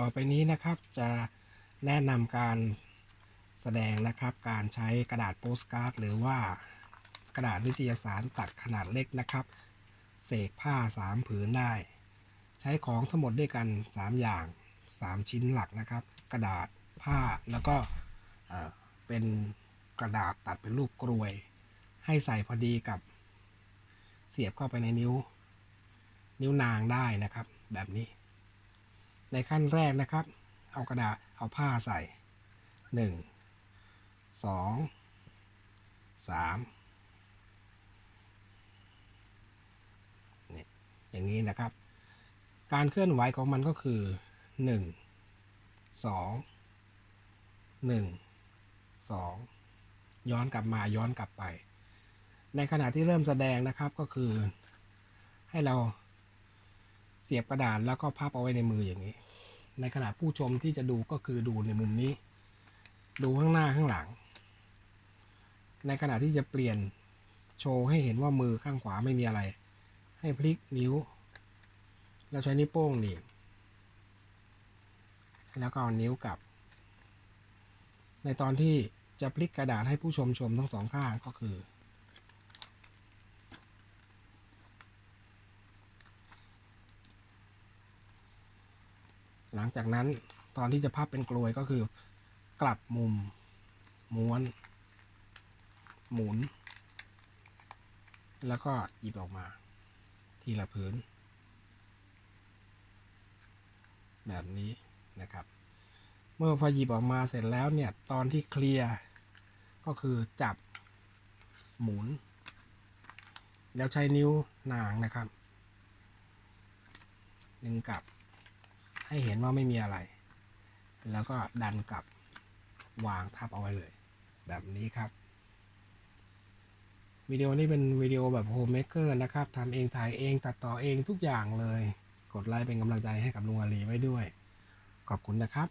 ต่อไปนี้นะครับจะแนะนำการแสดงนะครับ การใช้กระดาษโปสการ์ด หรือว่ากระดาษนิตยสารตัดขนาดเล็กนะครับ เสกผ้า 3 ผืนได้ ใช้ของทั้งหมดด้วยกัน 3 อย่าง 3 ชิ้นหลักนะครับ กระดาษผ้าแล้วก็เอ่อเป็นกระดาษตัดเป็นรูปกรวย ให้ใส่พอดีกับ เสียบเข้าไปในนิ้ว นิ้วนางได้นะครับ แบบนี้ ในขั้นแรกนะครับ เอากระดาษเอาผ้าใส่หนึ่งสองสามเนี่ยอย่างนี้นะครับ การเคลื่อนไหวของมันก็คือหนึ่งสองหนึ่งสองย้อนกลับมาย้อนกลับไป ในขณะที่เริ่มแสดงนะครับก็คือให้เราเสียบกระดาษแล้วก็พับเอาไว้ในมืออย่างนี้ ในขณะผู้ชมที่จะดูก็คือดูในมุมนี้ ดูข้างหน้าข้างหลัง ในขณะที่จะเปลี่ยนโชว์ให้เห็นว่ามือข้างขวาไม่มีอะไร ให้พลิกนิ้ว แล้วใช้นิ้วโป้งหนีบแล้วก็เอานิ้วกลับ ในตอนที่จะพลิกกระดาษให้ผู้ชมชมทั้งสองข้างก็คือ หลังจากนั้นตอนที่จะพับเป็นกลวยก็คือ กลับมุม ม้วน หมุน แล้วก็หยิบออกมา ทีละพื้น แบบนี้นะครับ เมื่อพอหยิบออกมาเสร็จแล้วเนี่ย ตอนที่เคลียร์ก็คือจับหมุน แล้วใช้นิ้วนางนะครับดึงกับ ให้เห็นว่าไม่มีอะไร แล้วก็ดันกลับวางทับเอาไว้เลย แบบนี้ครับ วิดีโอนี้เป็นวิดีโอแบบโฮมเมคเกอร์นะครับทำเองถ่ายเองตัดต่อเองทุกอย่างเลย กดไลค์เป็นกำลังใจให้กับลุงอาลีไว้ด้วย ขอบคุณนะครับ